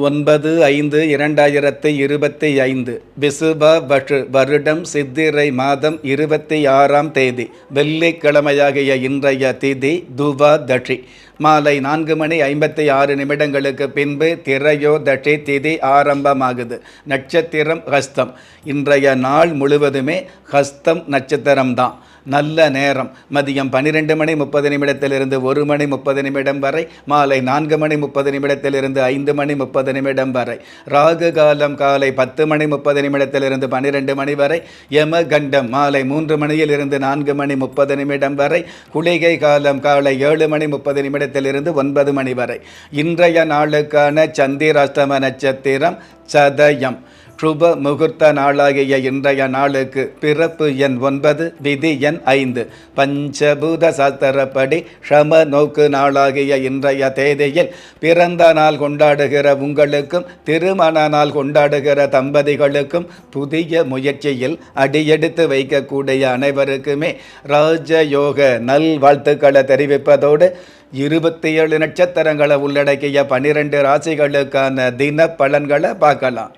ஒன்பது ஐந்து இரண்டாயிரத்தி இருபத்தி ஐந்து விசுப வஷு வருடம் சித்திரை மாதம் இருபத்தி ஆறாம் தேதி வெள்ளிக்கிழமையாகிய இன்றைய திதி துபா தஷி மாலை நான்கு மணி ஐம்பத்தி ஆறு நிமிடங்களுக்கு பின்பு திரையோதஷி திதி ஆரம்பமாகுது. நட்சத்திரம் ஹஸ்தம். இன்றைய நாள் முழுவதுமே ஹஸ்தம் நட்சத்திரம்தான். நல்ல நேரம். மதியம் பன்னிரெண்டு மணி முப்பது நிமிடத்திலிருந்து ஒரு மணி முப்பது நிமிடம் வரை மாலை நான்கு மணி முப்பது நிமிடத்திலிருந்து ஐந்து மணி முப்பது நிமிடம் வரை ராகு காலம் காலை பத்து மணி முப்பது நிமிடத்திலிருந்து பன்னிரெண்டு மணி வரை யமகண்டம் மாலை மூன்று மணியிலிருந்து நான்கு மணி முப்பது நிமிடம் வரை குளிகை காலம் காலை ஏழு மணி முப்பது நிமிடம் நிமிடத்திலிருந்து ஒன்பது மணி வரை. இன்றைய நாளுக்கான சந்திராஷ்டம நட்சத்திரம் சதயம். சுப முகூர்த்த நாளாகிய இன்றைய நாளுக்கு பிறப்பு எண் ஒன்பது விதி எண் ஐந்து. பஞ்சபூத சாஸ்திரப்படி ஷம நோக்கு நாளாகிய இன்றைய தேதியில் பிறந்த நாள் கொண்டாடுகிற உங்களுக்கும் திருமண நாள் கொண்டாடுகிற தம்பதிகளுக்கும் புதிய முயற்சியில் அடியெடுத்து வைக்கக்கூடிய அனைவருக்குமே ராஜயோக நல் வாழ்த்துக்களை தெரிவிப்பதோடு இருபத்தி ஏழு நட்சத்திரங்களை உள்ளடக்கிய பனிரெண்டு ராசிகளுக்கான தின பலன்களை பார்க்கலாம்.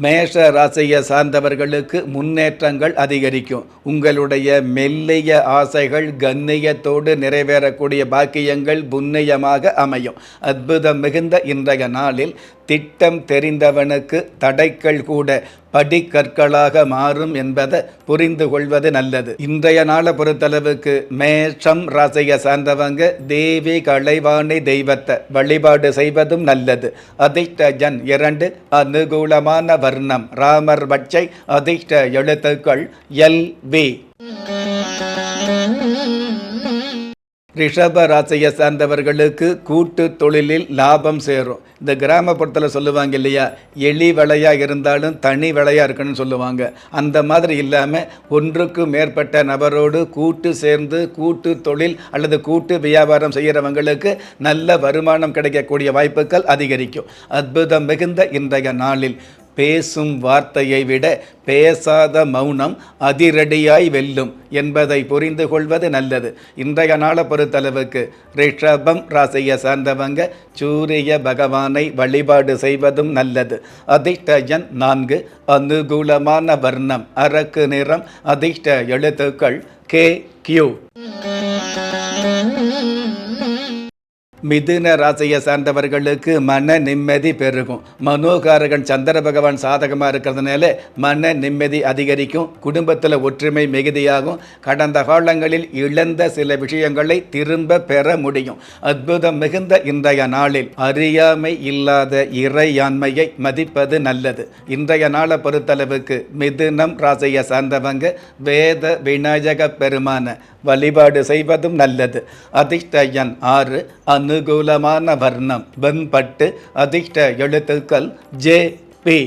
மேஷ ராசியை சார்ந்தவர்களுக்கு முன்னேற்றங்கள் அதிகரிக்கும். உங்களுடைய மெல்லிய ஆசைகள் கண்ணியத்தோடு நிறைவேறக்கூடிய பாக்கியங்கள் புண்ணியமாக அமையும். அற்புதம் மிகுந்த இன்றைய நாளில் திட்டம் தெரிந்தவனுக்கு தடைகள் கூட படிக்கற்களாக மாறும் என்பதை புரிந்து கொள்வது நல்லது. இன்றைய நாளை பொறுத்தளவுக்கு மேஷம் ராசியை சார்ந்தவங்க தேவி கலைவாணி தெய்வத்தை வழிபாடு செய்வதும் நல்லது. அதிர்ஷ்ட ஜன் இரண்டு அனுகூலமான வர்ணம். ராமர் பட்சை அதிர்ஷ்ட எழுத்துக்கள் எல் வி. ரிஷப ராசியை சார்ந்தவர்களுக்கு கூட்டு தொழிலில் லாபம் சேரும். இந்த கிராமப்புறத்தில் சொல்லுவாங்க இல்லையா எலி விலையாக இருந்தாலும் தனி விலையாக இருக்குன்னு சொல்லுவாங்க. அந்த மாதிரி இல்லாமல் ஒன்றுக்கு மேற்பட்ட நபரோடு கூட்டு சேர்ந்து கூட்டு தொழில் அல்லது கூட்டு வியாபாரம் செய்கிறவங்களுக்கு நல்ல வருமானம் கிடைக்கக்கூடிய வாய்ப்புகள் அதிகரிக்கும். அற்புதம் மிகுந்த இன்றைய நாளில். பேசும் வார்த்தையை விட பேசாத மௌனம் அதிரடியாய் வெல்லும் என்பதை புரிந்து கொள்வது நல்லது. இன்றைய நாளை பொறுத்தளவுக்கு ரிஷபம் ராசியை சார்ந்தவங்க சூரிய பகவானை வழிபாடு செய்வதும் நல்லது. அதிர்ஷ்டயன் நான்கு அனுகூலமான வர்ணம் அரக்கு நிறம் அதிர்ஷ்ட எழுத்துக்கள் கே கியூ. மிதுன ராசியை சார்ந்தவர்களுக்கு மன நிம்மதி பெருகும். மனோகாரகன் சந்திர பகவான் சாதகமாக இருக்கிறதுனால மன நிம்மதி அதிகரிக்கும். குடும்பத்தில் ஒற்றுமை மிகுதியாகும். கடந்த காலங்களில் இழந்த சில விஷயங்களை திரும்ப பெற முடியும். அற்புதம் மிகுந்த இன்றைய நாளில் அறியாமை இல்லாத இறையாண்மையை மதிப்பது நல்லது. இன்றைய நாளை பொறுத்தளவுக்கு மிதுனம் ராசியை சார்ந்தவங்க வேத விநாயக பெருமான வழிபாடு செய்வதும் நல்லது. அதிர்ஷ்டயன் ஆறு அனுகூலமான வர்ணம். வெண்பட்டு அதிர்ஷ்ட எழுத்துக்கள் ஜே பி.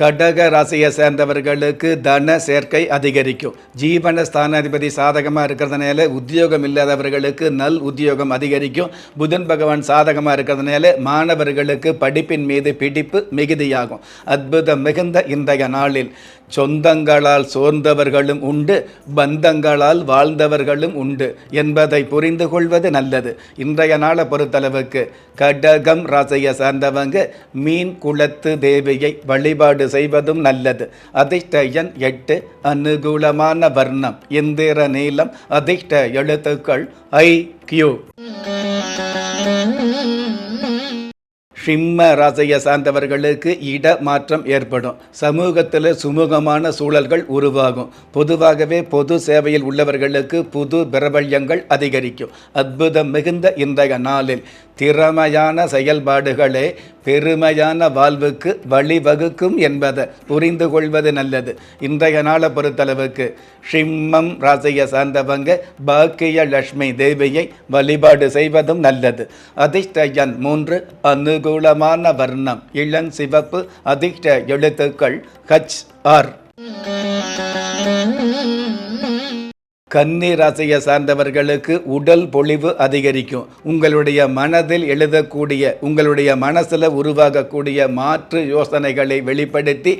கடக ராசியை சேர்ந்தவர்களுக்கு தன சேர்க்கை அதிகரிக்கும். ஜீவன ஸ்தானாதிபதி சாதகமாக இருக்கிறதுனால உத்தியோகம் இல்லாதவர்களுக்கு நல் உத்தியோகம் அதிகரிக்கும். புதன் பகவான் சாதகமாக இருக்கிறதுனால மாணவர்களுக்கு படிப்பின் மீது பிடிப்பு மிகுதியாகும். அற்புதம் மிகுந்த இன்றைய நாளில். சொந்தங்களால் சோர்ந்தவர்களும் உண்டு பந்தங்களால் வாழ்ந்தவர்களும் உண்டு என்பதை புரிந்து கொள்வது நல்லது. இன்றைய நாளை பொறுத்தளவுக்கு கடகம் ராசியை சார்ந்தவங்க மீன் குளத்து தேவியை வழிபாடு செய்வதும் நல்லது. அதிர்ஷ்ட எண் எட்டு அனுகூலமான வர்ணம் இந்திர நீளம் அதிர்ஷ்ட எழுத்துக்கள் ஐ கியூ. சிம்ம ராசியை சார்ந்தவர்களுக்கு இட மாற்றம் ஏற்படும். சமூகத்தில் சுமூகமான சூழல்கள் உருவாகும். பொதுவாகவே பொது சேவையில் உள்ளவர்களுக்கு புது பிரபல்யங்கள் அதிகரிக்கும். அற்புதம் மிகுந்த இன்றைய நாளில் திறமையான செயல்பாடுகளே பெருமையான வாழ்வுக்கு வழிவகுக்கும் என்பதை புரிந்து கொள்வது நல்லது. இன்றைய நாளை பொறுத்தளவுக்கு ஷிம்மம் ராசியை சார்ந்தவங்க பாக்கிய லட்சுமி தேவியை வழிபாடு செய்வதும் நல்லது. அதிர்ஷ்டயன் மூன்று அனுகூல அனுகூலமான வர்ணம். இளம் சிவப்பு அதிர்ஷ்ட எழுத்துக்கள் ஹச் ஆர் கன்னி ராசியை சார்ந்தவர்களுக்கு உடல் பொலிவு அதிகரிக்கும். உங்களுடைய மனதில் எழுதக்கூடிய உங்களுடைய மனசில் உருவாகக்கூடிய மாற்று யோசனைகளை வெளிப்படுத்தி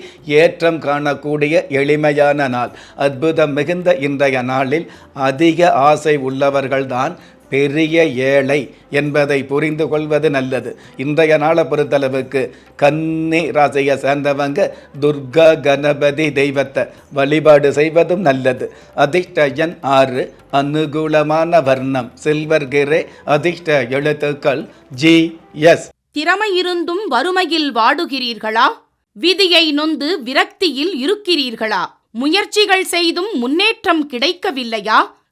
ஏற்றம் காணக்கூடிய எளிமையான நாள். அற்புதம் மிகுந்த இன்றைய நாளில் அதிக ஆசை உள்ளவர்கள்தான் பெரிய ஏழை என்பதை புரிந்து கொள்வது நல்லது. இன்றைய நாளை பொறுத்தளவுக்கு கன்னி ராசியை சேர்ந்தவங்க துர்கா கணபதி தெய்வத்தை வழிபாடு செய்வதும் நல்லது. அதிர்ஷ்டயன் ஆறு அனுகூலமான வர்ணம் சில்வர் கிரே அதிர்ஷ்ட எழுத்துக்கள் ஜி எஸ். திறமை இருந்தும் வறுமையில் வாடுகிறீர்களா? விதியை நொந்து விரக்தியில் இருக்கிறீர்களா? முயற்சிகள் செய்தும் முன்னேற்றம் கிடைக்கவில்லையா?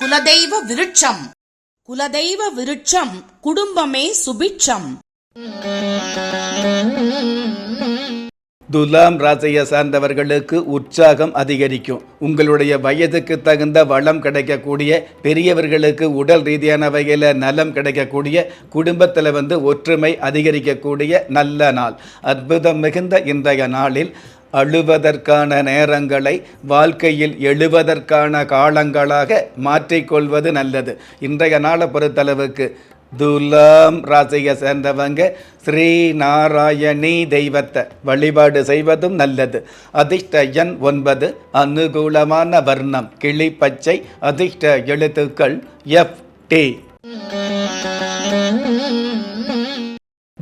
குலதெய்வ விருட்சம். குலதெய்வ விருட்சம் குடும்பமே சுபிட்சம். துலாம் ராசியை சார்ந்தவர்களுக்கு உற்சாகம் அதிகரிக்கும். உங்களுடைய வயதுக்கு தகுந்த வளம் கிடைக்கக்கூடிய பெரியவர்களுக்கு உடல் ரீதியான வகையில் நலம் கிடைக்கக்கூடிய குடும்பத்தில் வந்து ஒற்றுமை அதிகரிக்கக்கூடிய நல்ல நாள். அற்புதம் மிகுந்த இன்றைய நாளில் அழுவதற்கான நேரங்களை வாழ்க்கையில் எழுவதற்கான காலங்களாக மாற்றிக்கொள்வது நல்லது. இன்றைய நாளை பொறுத்தளவுக்கு துலாம் ராசியை சேர்ந்தவங்க ஸ்ரீ நாராயணி தெய்வத்தை வழிபாடு செய்வதும் நல்லது. அதிர்ஷ்ட எண் ஒன்பது அனுகூலமான வர்ணம் கிளி பச்சை அதிர்ஷ்ட எழுத்துக்கள் எஃப் டி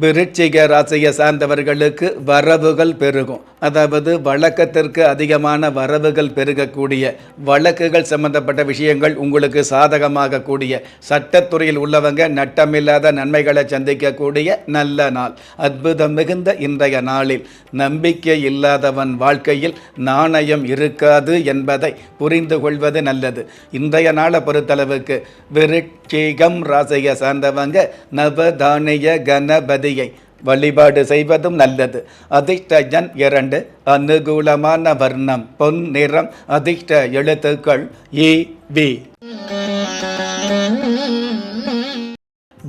விருச்சிக ராசியை சார்ந்தவர்களுக்கு வரவுகள் பெருகும். அதாவது வழக்கத்திற்கு அதிகமான வரவுகள் பெருகக்கூடிய வழக்குகள் சம்பந்தப்பட்ட விஷயங்கள் உங்களுக்கு சாதகமாக கூடிய சட்டத்துறையில் உள்ளவங்க நட்டமில்லாத நன்மைகளை சந்திக்கக்கூடிய நல்ல நாள். அற்புதம் மிகுந்த இன்றைய நாளில் நம்பிக்கை இல்லாதவன் வாழ்க்கையில் நாணயம் இருக்காது என்பதை புரிந்து கொள்வது நல்லது. இன்றைய நாளை பொறுத்தளவுக்கு விருட்சிகம் ராசியை சார்ந்தவங்க நவதானிய கணபதி கணபதியை வழிபாடு செய்வதும் நல்லது. அதிர்ஷ்ட ஜன் இரண்டு அனுகூலமான வர்ணம் பொன் நிறம் அதிர்ஷ்ட எழுத்துக்கள் இ வி.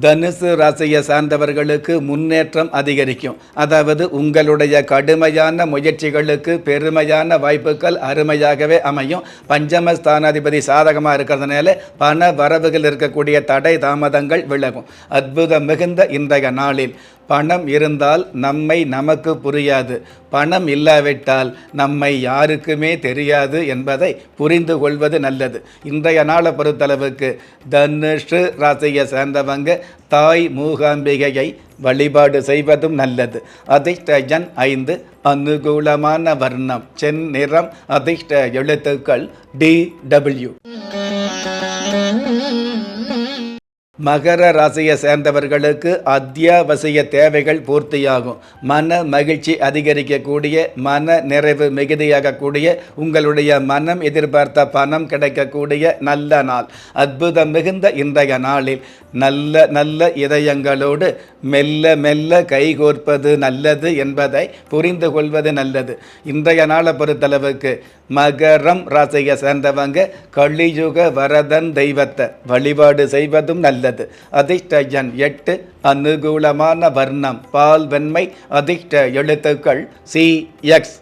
தனுசு ராசியை சார்ந்தவர்களுக்கு முன்னேற்றம் அதிகரிக்கும். அதாவது உங்களுடைய கடுமையான முயற்சிகளுக்கு பெருமையான வாய்ப்புகள் அருமையாகவே அமையும். பஞ்சம ஸ்தானாதிபதி சாதகமாக இருக்கிறதுனால பண வரவுகள் இருக்கக்கூடிய தடை தாமதங்கள் விலகும். அற்புதம் மிகுந்த இன்றைய நாளில் பணம் இருந்தால் நம்மை நமக்கு புரியாது. பணம் இல்லாவிட்டால் நம்மை யாருக்குமே தெரியாது என்பதை புரிந்து கொள்வது நல்லது. இன்றைய நாளை பொறுத்தளவுக்கு தனுஷு ராசியை சேர்ந்தவங்க தாய் மூகாம்பிகையை வழிபாடு செய்வதும் நல்லது. அதிர்ஷ்ட எண் ஐந்து அனுகூலமான வர்ணம். சென் நிறம் அதிர்ஷ்ட எழுத்துக்கள் டி டபிள்யூ மகர ராசியை சேர்ந்தவர்களுக்கு அத்தியாவசிய தேவைகள் பூர்த்தியாகும். மன மகிழ்ச்சி அதிகரிக்கக்கூடிய மன நிறைவு மிகுதியாகக்கூடிய உங்களுடைய மனம் எதிர்பார்த்த பணம் கிடைக்கக்கூடிய நல்ல நாள். அற்புதம் மிகுந்த இன்றைய நாளில் நல்ல நல்ல இதயங்களோடு மெல்ல மெல்ல கைகோர்ப்பது நல்லது என்பதை புரிந்து கொள்வது நல்லது. இன்றைய நாளை பொறுத்தளவுக்கு மகரம் ராசியை சேர்ந்தவங்க கலியுக வரதன் தெய்வத்தை வழிபாடு செய்வதும் நல்லது. அதிர்ஷ்ட எண் எட்டு அனுகூலமான வர்ணம் பால் வெண்மை அதிர்ஷ்ட எழுத்துக்கள் சி எக்ஸ்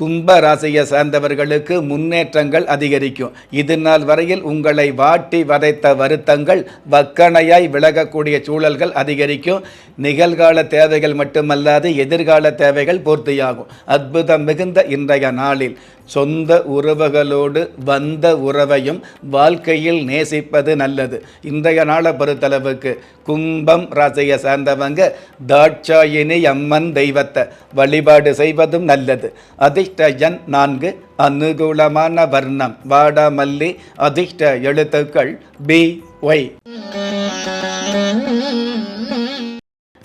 கும்ப ராசியை சார்ந்தவர்களுக்கு முன்னேற்றங்கள் அதிகரிக்கும். இது நாள் வரையில் உங்களை வாட்டி வதைத்த வருத்தங்கள் வக்கணையாய் விலகக்கூடிய சூழல்கள் அதிகரிக்கும். நிகழ்கால தேவைகள் மட்டுமல்லாது எதிர்கால தேவைகள் பூர்த்தியாகும். அற்புதம் மிகுந்த இன்றைய நாளில் சொந்த உறவுகளோடு வந்த உறவையும் வாழ்க்கையில் நேசிப்பது நல்லது. இன்றைய நாளை பொறுத்தளவுக்கு கும்பம் ராசியை சார்ந்தவங்க தாட்சாயினி அம்மன் தெய்வத்தை வழிபாடு செய்வதும் நல்லது. அது அதிர்ஷ்ட எண் நான்கு அனுகூலமான வர்ணம். வாடாமல்லி அதிர்ஷ்ட எழுத்துக்கள் பி ஒய்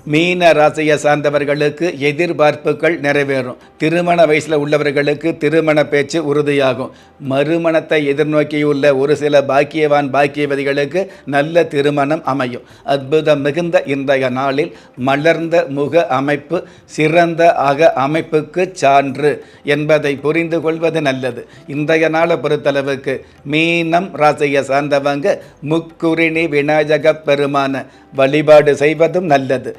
மீன ராசியை சார்ந்தவர்களுக்கு எதிர்பார்ப்புகள் நிறைவேறும். திருமண வயசில் உள்ளவர்களுக்கு திருமண பேச்சு உறுதியாகும். மறுமணத்தை எதிர்நோக்கியுள்ள ஒரு சில பாக்கியவான் பாக்கியவதிகளுக்கு நல்ல திருமணம் அமையும். அற்புதம் மிகுந்த இன்றைய நாளில் மலர்ந்த முக அமைப்பு சிறந்த அக அமைப்புக்கு சான்று என்பதை புரிந்து கொள்வது நல்லது. இன்றைய நாளை பொறுத்தளவுக்கு மீனம் ராசியை சார்ந்தவங்க முக்குறிணி விநாயக பெருமான வழிபாடு செய்வதும் நல்லது.